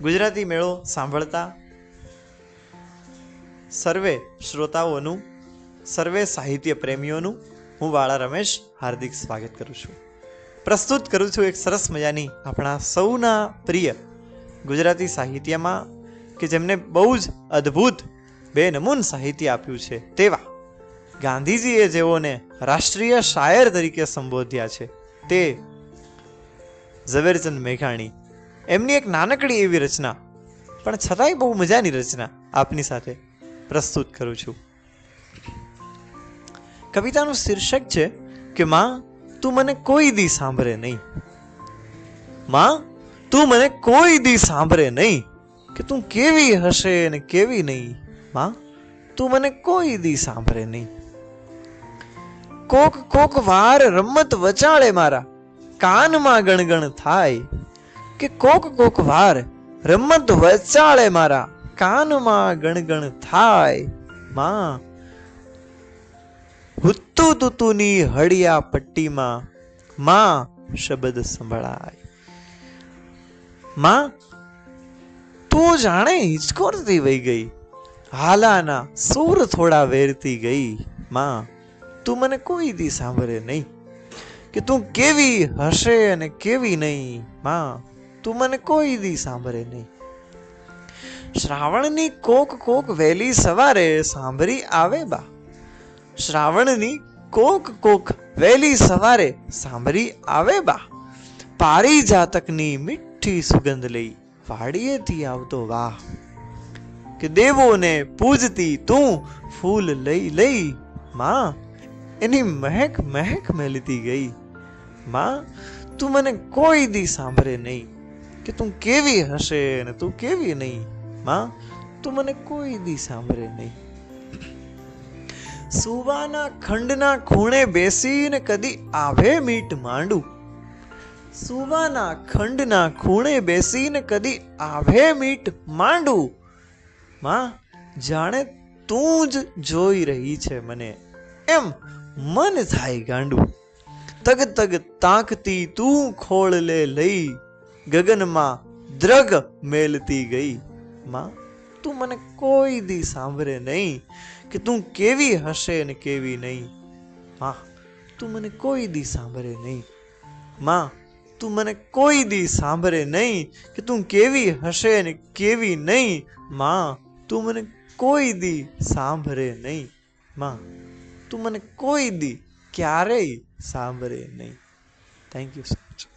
ગુજરાતી મેળો સાંભળતા સર્વે શ્રોતાઓનું, સર્વે સાહિત્ય પ્રેમીઓનું હું વાળા રમેશ હાર્દિક સ્વાગત કરું છું. પ્રસ્તુત કરું છું એક સરસ મજાની આપણા સૌના પ્રિય ગુજરાતી સાહિત્યમાં કે જેમને બહુ જ અદ્ભુત બેનમૂન સાહિત્ય આપ્યું છે તેવા ગાંધીજીએ જેઓને રાષ્ટ્રીય શાયર તરીકે સંબોધ્યા છે તે ઝવેરચંદ મેઘાણી એમની એક નાનકડી એવી રચના. પણ છતાંય બહુ મજાની રચના આપની સાથે પ્રસ્તુત કરું છું. કવિતાનું શીર્ષક છે કે, માં, તું મને કોઈ દી સાંભળે નહીં. માં, તું મને કોઈ દી સાંભળે નહીં. કે તું કેવી હશે ને કેવી નહીં? માં, તું મને કોઈ દી સાંભળે નહીં. કોક કોક વાર રમત વચાળે મારા, કાનમાં ગણગણ થાય. કે કોક કોક વાર રમત વચાળે મારા કાનમાં ગણગણ થાય. માં, હુત્તુ તુતુની હળિયા પટ્ટીમાં માં શબ્દ સંભળાય. માં, તું જાણે હિચકોરતી વહી ગઈ. હાલાના સૂર થોડા વેરતી ગઈ. માં, તું મને કોઈ દી સાંભળે નહીં. કે તું કેવી હશે અને કેવી નહીં? માં તું મને કોઈ દી સાંભળે નહીં. શ્રાવણની કોક કોક વહેલી સવારે સાંભળી આવે બા. શ્રાવણની કોક કોક વહેલી સવારે સાંભળી આવે બા. પારી જાતકની મીઠી સુગંધ લઈ વાડીએથી આવતો વાહ. કે દેવોને પૂજતી તું ફૂલ લઈ લઈ. માં, એની મહેક મહેક મેલતી ગઈ. માં, તું મને કોઈ દી સાંભળે નહીં. કે તું કેવી હશે ને તું કેવી નહીં? માં, તું મને કોઈ દી સાંભળે નહીં. સુવાના ખંડના ખૂણે બેસીને કદી આવે મીટ માંડું? સુવાના ખંડના ખૂણે બેસીને કદી આવે મીટ માંડું? માં, જાણે તું જ જોઈ રહી છે મને. એમ મન થાય ગાંડું. તગ તગ તાકતી તું ખોળ લે લઈ. ગગનમાં દ્રગ મેલતી ગઈ. માં, તું મને કોઈ દી સાંભળે નહીં કે તું કેવી હશે ને કેવી નહીં. માં, તું મને કોઈ દી સાંભળે નહીં. માં, તું મને કોઈ દી સાંભળે નહીં કે તું કેવી હશે ને કેવી નહીં. માં, તું મને કોઈ દી સાંભળે નહીં. માં, તું મને કોઈ દી ક્યારેય સાંભળે નહીં. Thank you so much